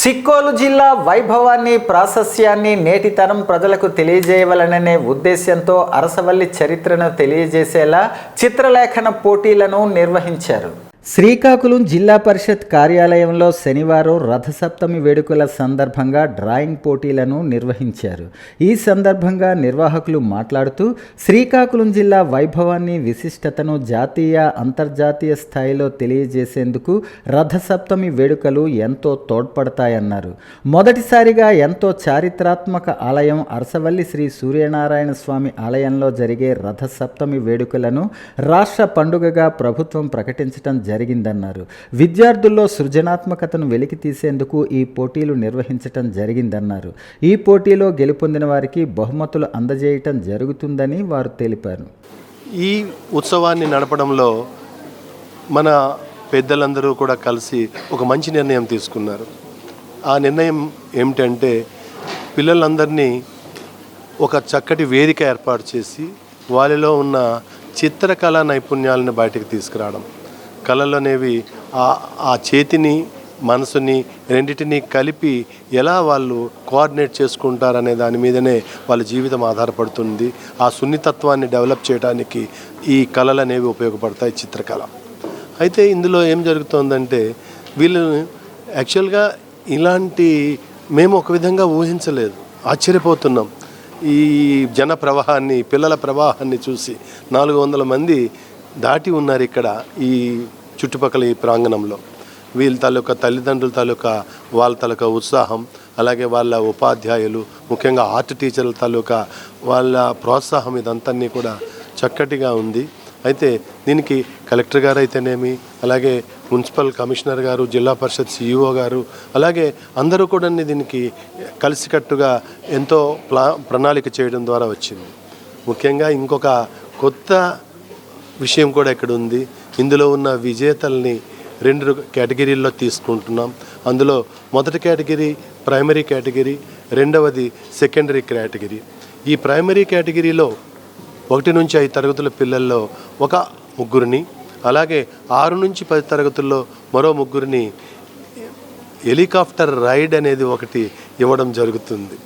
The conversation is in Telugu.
సిక్కోలు జిల్లా వైభవాన్ని ప్రాశస్యాన్ని నేటి తరం ప్రజలకు తెలియజేయవలననే ఉద్దేశ్యంతో అరసవల్లి చరిత్రను తెలియజేసేలా చిత్రలేఖన పోటీలను నిర్వహించారు. శ్రీకాకుళం జిల్లా పరిషత్ కార్యాలయంలో శనివారం రథసప్తమి వేడుకల సందర్భంగా డ్రాయింగ్ పోటీలను నిర్వహించారు. ఈ సందర్భంగా నిర్వాహకులు మాట్లాడుతూ శ్రీకాకుళం జిల్లా వైభవాన్ని విశిష్టతను జాతీయ అంతర్జాతీయ స్థాయిలో తెలియజేసేందుకు రథసప్తమి వేడుకలు ఎంతో తోడ్పడతాయన్నారు. మొదటిసారిగా ఎంతో చారిత్రాత్మక ఆలయం అరసవల్లి శ్రీ సూర్యనారాయణ స్వామి ఆలయంలో జరిగే రథసప్తమి వేడుకలను రాష్ట్ర పండుగగా ప్రభుత్వం ప్రకటించడం జరిగింది జరిగిందన్నారు. విద్యార్థుల్లో సృజనాత్మకతను వెలికి తీసేందుకు ఈ పోటీలు నిర్వహించటం జరిగిందన్నారు. ఈ పోటీలో గెలుపొందిన వారికి బహుమతులు అందజేయటం జరుగుతుందని వారు తెలిపారు. ఈ ఉత్సవాన్ని నడపడంలో మన పెద్దలందరూ కూడా కలిసి ఒక మంచి నిర్ణయం తీసుకున్నారు. ఆ నిర్ణయం ఏమిటంటే పిల్లలందరినీ ఒక చక్కటి వేదిక ఏర్పాటు చేసి వాళ్ళలో ఉన్న చిత్రకళా నైపుణ్యాలను బయటకు తీసుకురావడం. కళలు అనేవి ఆ ఆ చేతిని మనసుని రెండింటినీ కలిపి ఎలా వాళ్ళు కోఆర్డినేట్ చేసుకుంటారనే దాని మీదనే వాళ్ళ జీవితం ఆధారపడుతుంది. ఆ సున్నితత్వాన్ని డెవలప్ చేయడానికి ఈ కళలు అనేవి ఉపయోగపడతాయి చిత్రకళ. అయితే ఇందులో ఏం జరుగుతోందంటే వీళ్ళు యాక్చువల్గా ఇలాంటి మేము ఒక విధంగా ఊహించలేదు. ఆశ్చర్యపోతున్నాం. ఈ జన ప్రవాహాన్ని పిల్లల ప్రవాహాన్ని చూసి నాలుగు వందల మంది దాటి ఉన్నారు ఇక్కడ ఈ చుట్టుపక్కల ఈ ప్రాంగణంలో. వీళ్ళ తాలూకా తల్లిదండ్రుల తాలూకా వాళ్ళ తాలూకా ఉత్సాహం అలాగే వాళ్ళ ఉపాధ్యాయులు ముఖ్యంగా ఆర్ట్ టీచర్ల తాలూకా వాళ్ళ ప్రోత్సాహం ఇదంతా కూడా చక్కటిగా ఉంది. అయితే దీనికి కలెక్టర్ గారు అయితేనేమి అలాగే మున్సిపల్ కమిషనర్ గారు జిల్లా పరిషత్ సిఇఓ గారు అలాగే అందరూ కూడా దీనికి కలిసికట్టుగా ఎంతో ప్లా ప్రణాళిక చేయడం ద్వారా వచ్చింది. ముఖ్యంగా ఇంకొక కొత్త విషయం కూడా ఇక్కడ ఉంది. ఇందులో ఉన్న విజేతల్ని రెండు కేటగిరీల్లో తీసుకుంటున్నాం. అందులో మొదటి కేటగిరీ ప్రైమరీ కేటగిరీ రెండవది సెకండరీ కేటగిరీ. ఈ ప్రైమరీ కేటగిరీలో ఒకటి నుంచి ఐదు తరగతుల పిల్లల్లో ఒక ముగ్గురిని అలాగే ఆరు నుంచి పది తరగతుల్లో మరో ముగ్గురిని హెలికాప్టర్ రైడ్ అనేది ఒకటి ఇవ్వడం జరుగుతుంది.